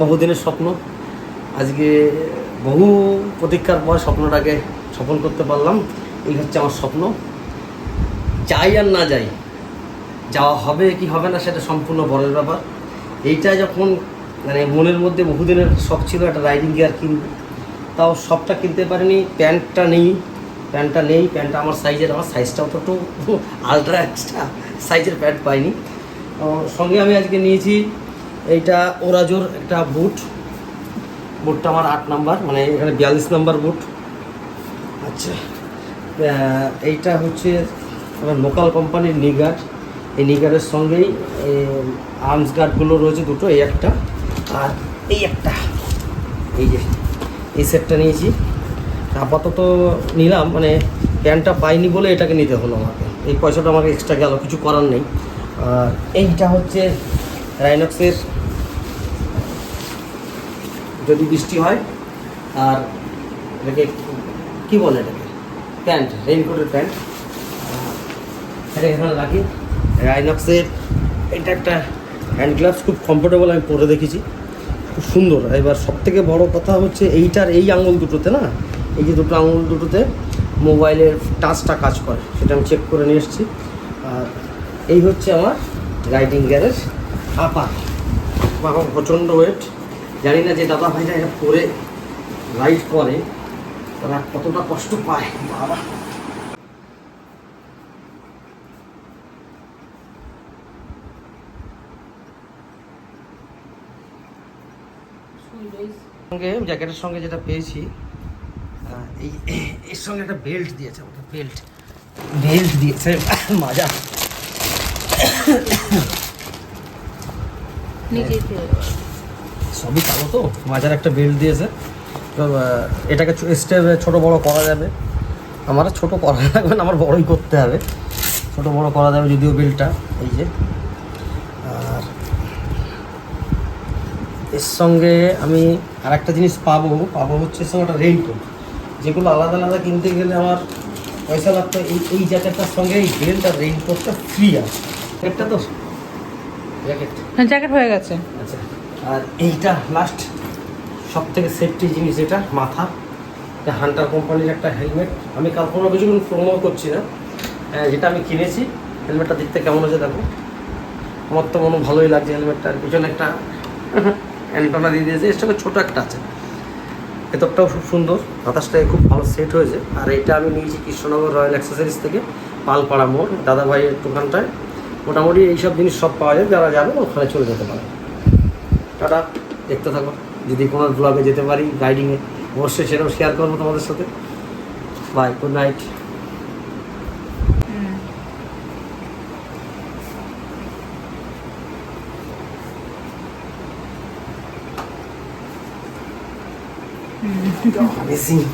বহুদিনের স্বপ্ন। আজকে বহু প্রতীক্ষার পর স্বপ্নটাকে সফল করতে পারলাম। এই হচ্ছে আমার স্বপ্ন। যাই আর না যাই, যাওয়া হবে কি হবে না সেটা সম্পূর্ণ বড়ের ব্যাপার। এইটা যখন মানে মনের মধ্যে বহুদিনের শখ ছিল, একটা রাইডিং গিয়ার কিনবো, তাও সবটা কিনতে পারিনি। প্যান্টটা নেই প্যান্টটা নেই, প্যান্টটা আমার সাইজের আমার সাইজটাও তো একটু আলট্রা এক্সট্রা সাইজের প্যান্ট পাইনি। সঙ্গে আমি আজকে নিয়েছি এইটা ওরাজোর একটা বুট বুটটা আমার আট নাম্বার মানে এখানে বিয়াল্লিশ নাম্বার বুট আচ্ছা এইটা হচ্ছে আমার লোকাল কোম্পানির নিগার্ড এই নিগার্ডের সঙ্গেই আর্মস গার্ডগুলো রয়েছে দুটো, এই একটা আর এই একটা। এই যে, এই সেটটা নিয়েছি। আপাতত নিলাম মানে প্যান্টটা পাইনি বলে এটাকে নিতে হলো আমাকে। এই পয়সাটা আমাকে এক্সট্রা গেল, কিছু করার নেই। আর এইটা হচ্ছে রাইনক্সের যদি বৃষ্টি হয়, আর এটাকে কী বলে এটাকে? প্যান্ট রেইনকোটের প্যান্ট। এটা এখানে রাখি। রাইনক্সের এটা একটা হ্যান্ড গ্লাভস খুব কমফোর্টেবল আমি পরে দেখেছি। খুব সুন্দর। এবার সব থেকে বড় কথা হচ্ছে এইটার এই আঙুল দুটোতে না, এই যে দুটো আঙুল দুটোতে মোবাইলের টাচটা কাজ করে। সেটা আমি চেক করে নিয়ে এসেছি। আর এই হচ্ছে আমার রাইডিং গ্যারেজ আপার প্রচণ্ড ওয়েট জানি না যে দাদা ভাইরা এটা পরে রাইড করে, তারা কতটা কষ্ট পায়, বাবা। সঙ্গে জ্যাকেটের সঙ্গে যেটা পেয়েছি এই, এর সঙ্গে একটা বেল্ট দিয়েছে, আমাকে বেল্ট বেল্ট দিয়েছে, মাজা। নিজেই সবই কালো তো মাজার একটা বেল্ট দিয়েছে। তো এটাকে স্টেপ ছোট বড় করা যাবে। আমার ছোট করা লাগবে না আমার বড়ই করতে হবে। ছোট বড় করা যাবে যদিও বেল্টটা এই যে। আর এর সঙ্গে আমি আর একটা জিনিস পাবো পাবো হচ্ছে এর সঙ্গে একটা রেইনকোট যেগুলো আলাদা আলাদা কিনতে গেলে আমার পয়সা লাগতো এই এই জ্যাকেটটার সঙ্গে এই বেল্ট আর রেইনকোটটা ফ্রি আছে। জ্যাকেটটা তো? জ্যাকেট হ্যাঁ জ্যাকেট হয়ে গেছে। আচ্ছা। আর এইটা লাস্ট সব থেকে সেফটি জিনিস এটা মাথা। হান্টার কোম্পানির একটা হেলমেট আমি কাল কোনো কিছু প্রোমো করছি না। যেটা আমি কিনেছি হেলমেটটা দেখতে কেমন আছে দেখো। আমার তো মনে ভালোই লাগছে হেলমেটটা আর পিছনে একটা অ্যান্টনা দিয়ে দিয়েছে। এর সঙ্গে ছোটো একটা আছে। ভেতরটাও খুব সুন্দর। বাতাসটায় খুব ভালো সেট হয়েছে। আর এটা আমি নিয়েছি কৃষ্ণনগর রয়্যাল অ্যাক্সেসরিজ থেকে, পালপাড়া মোড়। দাদাভাইয়ের দোকানটায়। মোটামুটি এইসব জিনিস সব পাওয়া যায়। যারা যাবে ওখানে চলে যেতে পারে টাটা দেখতে থাকো। যদি কোনো ব্লগে যেতে পারি গাইডিংয়ে অবশ্যই সেটাও শেয়ার করব তোমাদের সাথে। Bye good night Amazing.